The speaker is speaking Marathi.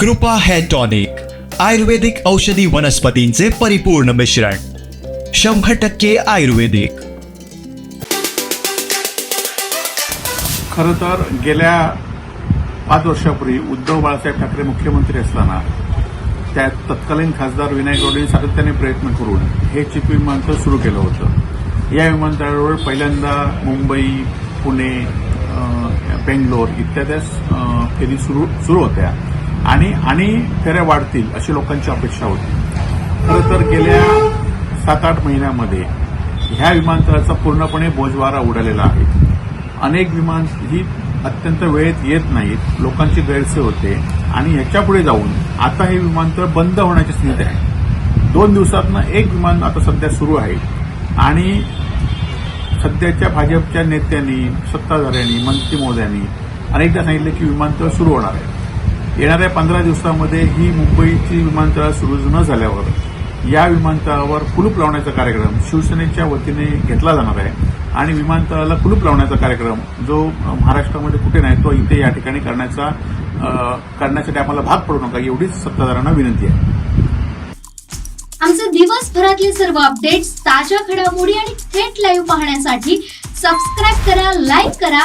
कृपा हेअर टॉनिक आयुर्वेदिक औषधी वनस्पतींचे परिपूर्ण मिश्रण शंभर टक्के आयुर्वेदिक. खरं तर गेल्या पाच वर्षापूर्वी उद्धव बाळासाहेब ठाकरे मुख्यमंत्री असताना त्या तत्कालीन खासदार विनायक गौडेंनी सातत्याने प्रयत्न करून हे चिप विमानतळ सुरू केलं होतं. या विमानतळावर पहिल्यांदा मुंबई पुणे बेंगलोर इत्यादी फेरी सुरू सुरू होत्या. आणि आणि फेऱ्या वाढतील अशी लोकांची अपेक्षा होती. खरं तर गेल्या सात आठ महिन्यामध्ये ह्या विमानतळाचा पूर्णपणे बोजवारा उडालेला आहे. अनेक विमान ही अत्यंत वेळेत येत नाहीत लोकांची गैरसोय होते आणि ह्याच्यापुढे जाऊन आता हे विमानतळ बंद होण्याची स्थिती आहे. दोन दिवसातनं एक विमान आता सध्या सुरू आहे आणि सध्याच्या भाजपच्या नेत्यांनी सत्ताधाऱ्यांनी मंत्री मोद्यांनी अनेकदा सांगितलं की विमानतळ सुरू होणार आहे. येणाऱ्या पंधरा दिवसामध्ये ही मुंबईची विमानतळ सुरू न झाल्यावर या विमानतळावर कुलूप लावण्याचा कार्यक्रम शिवसेनेच्या वतीने घेतला जाणार आहे. आणि विमानतळाला कुलूप लावण्याचा कार्यक्रम जो महाराष्ट्रामध्ये कुठे नाही तो इथे या ठिकाणी करण्याचा करण्यासाठी आम्हाला भाग पडू नका एवढीच सत्ताधाऱ्यांना विनंती आहे. आमचे दिवसभरातले सर्व अपडेट्स ताज्या घडामोडी आणि थेट लाईव्ह पाहण्यासाठी सबस्क्राईब करा लाईक करा